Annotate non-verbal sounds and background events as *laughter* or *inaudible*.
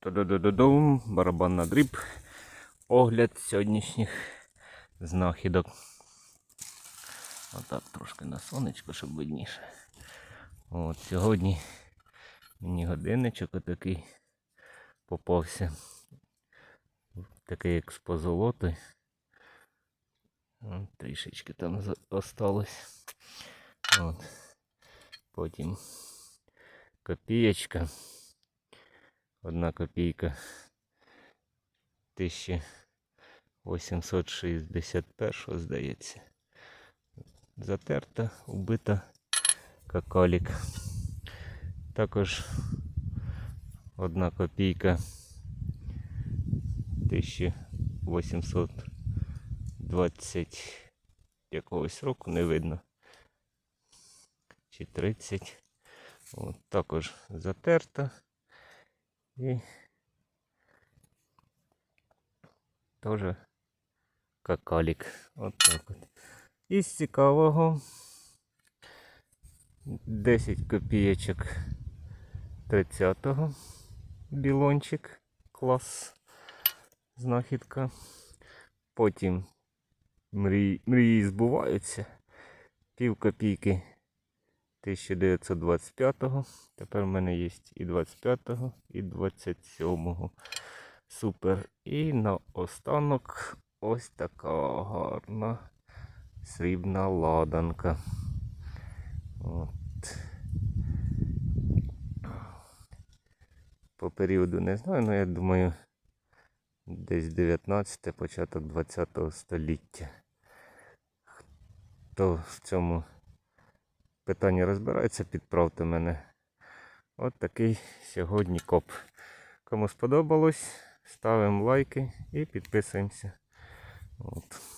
Та-да-да-да-дум, барабан на дріб. Огляд сьогоднішніх знахідок. Отак трошки на сонечко, щоб видніше. От сьогодні мені годинничок отакий попався. Такий як з позолоти. Трішечки там осталось. От. Потім копієчка. Одна копійка *laughs* 1861, здається. Затерта, убита какалік. Також одна копійка 1820 якогось року, не видно. Чи 30. От, також затерта. І теж какалік. От так от. Із цікавого 10 копійочок 30-го. Білончик. Клас. Знахідка. Потім мрії, мрії збуваються. Пів копійки 1925-го. Тепер в мене є і 25-го, і 27-го. Супер. І на останок ось така гарна срібна ладанка. От. По періоду не знаю, але я думаю, десь 19 початок 20 століття. Хто в цьому питанні розбирається, підправте мене. От такий сьогодні коп. Кому сподобалось, ставимо лайки і підписуємося. От.